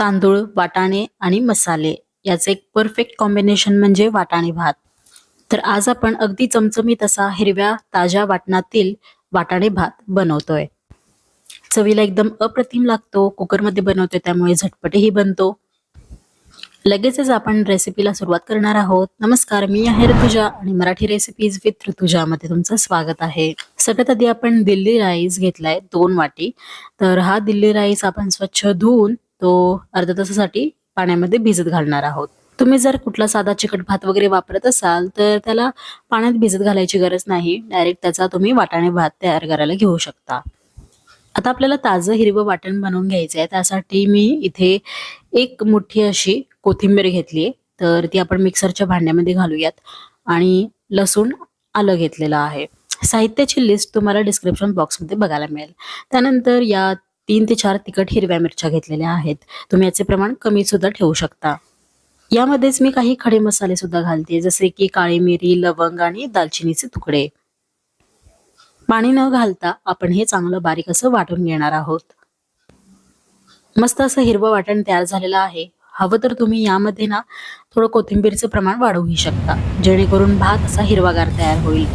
तांदूळ वाटाणे आणि मसाले याचे एक परफेक्ट कॉम्बिनेशन म्हणजे वाटाणे भात. तर आज आपण अगदी चमचमीत असा हिरव्या ताज्या वाटणातील वाटाणे भात बनवतोय. चवीला एकदम अप्रतिम लागतो कुकरमध्ये बनवतोय त्यामुळे झटपटही बनतो. लगेचच आपण रेसिपीला सुरुवात करणार आहोत. नमस्कार मी आहे ऋतुजा आणि मराठी रेसिपीज विथ ऋतुजामध्ये तुमचं स्वागत आहे. सगळ्यात आधी आपण दिल्ली राईस घेतलाय दोन वाटी. तर हा दिल्ली राईस आपण स्वच्छ धुवून तो अर्ध्या तासासाठी पाण्यामध्ये भिजत घालणार आहोत. तुम्ही जर कुठला साधा चिकट भात वगैरे वापरत असाल तर त्याला पाण्यात भिजत घालायची गरज नाही. डायरेक्ट त्याचा तुम्ही वाटाणे भात तयार करायला घेऊ शकता. आता आपल्याला ताजं हिरवं वाटण बनवून घ्यायचं आहे. त्यासाठी मी इथे एक मोठी अशी कोथिंबीर घेतली तर ती आपण मिक्सरच्या भांड्यामध्ये घालूयात. आणि लसूण आलं घेतलेलं आहे. साहित्याची लिस्ट तुम्हाला डिस्क्रिप्शन बॉक्समध्ये बघायला मिळेल. त्यानंतर या तीन ते चार तिखट हिरव्या मिरच्या घेतलेल्या आहेत. तुम्ही याचे प्रमाण कमी सुद्धा ठेवू शकता. यामध्येच मी काही खडे मसाले सुद्धा घालते जसे की काळी मिरी लवंग आणि दालचिनीचे तुकडे. पाणी न घालता आपण हे चांगलं बारीक असं वाटून घेणार आहोत. मस्त असं हिरवं वाटण तयार झालेलं आहे. हवं तर तुम्ही यामध्ये ना थोडं कोथिंबीरचं प्रमाण वाढवूही शकता जेणेकरून भात असा हिरवागार तयार होईल.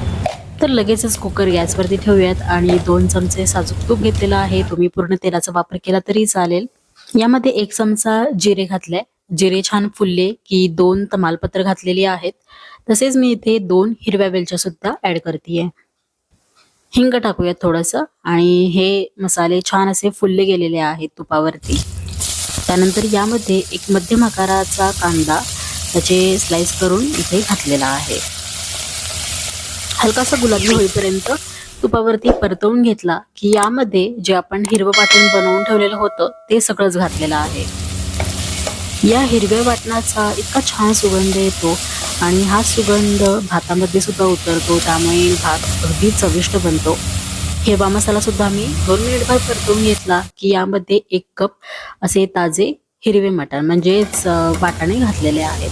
तर लगेचच कुकर गॅसवरती ठेवूयात आणि दोन चमचे साजूक तूप घेतलेलं आहे. तुम्ही पूर्ण तेलाचा वापर केला तरी चालेल. यामध्ये एक चमचा जिरे घातले जिरे छान फुलले की दोन तमालपत्र घातलेली आहेत. तसेच मी इथे दोन हिरव्या वेलच्या सुद्धा ऍड करते हिंग टाकूयात थोडंसं आणि हे मसाले छान असे फुलले गेलेले आहेत तुपावरती. त्यानंतर यामध्ये एक मध्यम आकाराचा कांदा त्याचे स्लाइस करून इथे घातलेला आहे. हलकासा गुलाबी होईपर्यंत तुपावरती परतवून घेतला की यामध्ये जे आपण हिरवं वाटण बनवून ठेवलेलं होतं ते सगळंच घातलेलं आहे. या हिरव्या वाटणाचा इतका छान सुगंध येतो आणि हा सुगंध भातामध्ये सुद्धा उतरतो त्यामुळे भात अगदी चविष्ट बनतो. हिरवा मसाला सुद्धा मी दोन मिनिटभर परतवून घेतला की यामध्ये एक कप असे ताजे हिरवे मटण म्हणजेच वाटाणे घातलेले आहेत.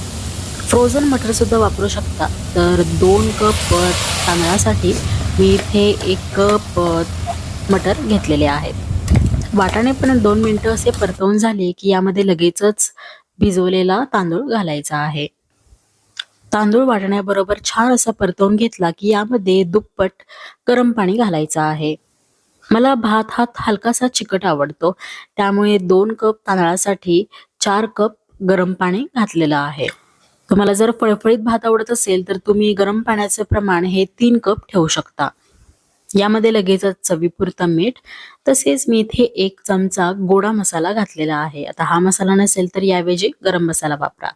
फ्रोझन मटरसुद्धा वापरू शकता. तर दोन कप तांदळासाठी मी इथे एक कप मटर घेतलेले आहेत. वाटाणे पण दोन मिनटं असे परतवून झाले की यामध्ये लगेचच भिजवलेला तांदूळ घालायचा आहे. तांदूळ वाटण्याबरोबर छान असा परतवून घेतला की यामध्ये दुप्पट गरम पाणी घालायचं आहे. मला भात हा हलकासा चिकट आवडतो. त्यामुळे दोन कप तांदळासाठी चार कप गरम पाणी घातलेलं आहे. तुम्हाला जर फळफळीत भात आवडत असेल तर तुम्ही गरम पाण्याचे प्रमाण हे तीन कप ठेवू शकता. यामध्ये लगेचच चवीपुरता मीठ तसेच मी इथे एक चमचा गोडा मसाला घातलेला आहे. आता हा मसाला नसेल तर याऐवजी गरम मसाला वापरा.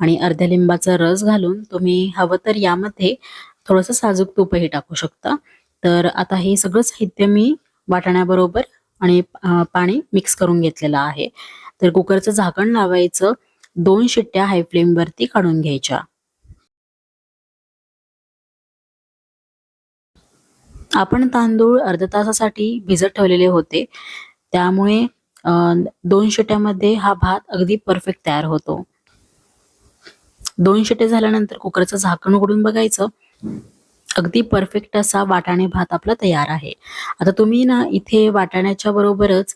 आणि अर्ध्या लिंबाचा रस घालून तुम्ही हवं तर यामध्ये थोडंसं साजूक तूपही टाकू शकता. तर आता हे सगळं साहित्य मी वाटण्याबरोबर आणि पाणी मिक्स करून घेतलेलं आहे. तर कुकरचं झाकण लावायचं. दोन शिट्ट्या हाय फ्लेमवरती काढून घ्यायच्या. आपण तांदूळ अर्ध तासासाठी भिजत ठेवलेले होते. त्यामुळे दोन शिट्ट्यामध्ये हा भात अगदी परफेक्ट तयार होतो. दोन शिट्टे झाल्यानंतर कुकरचं झाकण उघडून बघायचं. अगदी परफेक्ट असा वाटाणे भात आपला तयार आहे. आता तुम्ही ना इथे वाटाण्याच्या बरोबरच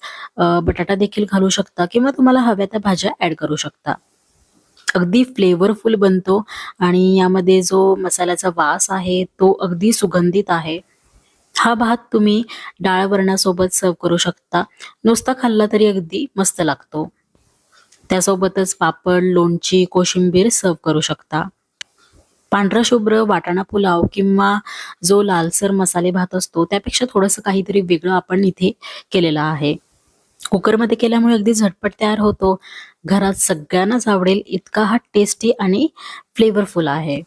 बटाटा देखील घालू शकता किंवा तुम्हाला हव्या त्या भाज्या ऍड करू शकता. अगदी फ्लेवरफुल बनतो आणि यामध्ये जो मसाल्याचा वास आहे तो अगदी सुगंधित आहे. हा भात तुम्ही डाळ वरणासोबत सर्व करू शकता. नुसता खाल्ला तरी अगदी मस्त लागतो. त्यासोबतच पापड लोणची कोशिंबीर सर्व करू शकता. पांढरा शुभ्र वाटाणा पुलाव किंवा जो लालसर मसाले भात असतो त्यापेक्षा थोडंसं काहीतरी वेगळं आपण इथे केलेलं आहे. कुकरमध्ये केल्यामुळे अगदी झटपट तयार होतो. घरात सगळ्यांनाच आवडेल इतका हा टेस्टी आणि फ्लेवरफुल आहे.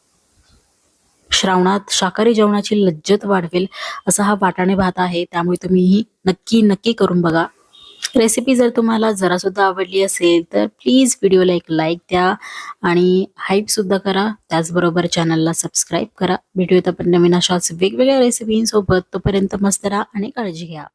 श्रावणात शाकाहारी जेवणाची लज्जत वाढवेल असा हा वाटाणे भात आहे. त्यामुळे तुम्ही ही नक्की नक्की करून बघा. रेसिपी जर तुम्हाला जरा सुद्धा आवडली असेल तर प्लीज व्हिडिओला एक लाईक द्या आणि हाईप सुद्धा करा. त्याचबरोबर चॅनलला सबस्क्राईब करा. व्हिडिओ आपण नवीन अशाच वेगवेगळ्या रेसिपींसोबत तोपर्यंत मस्त राहा आणि काळजी घ्या.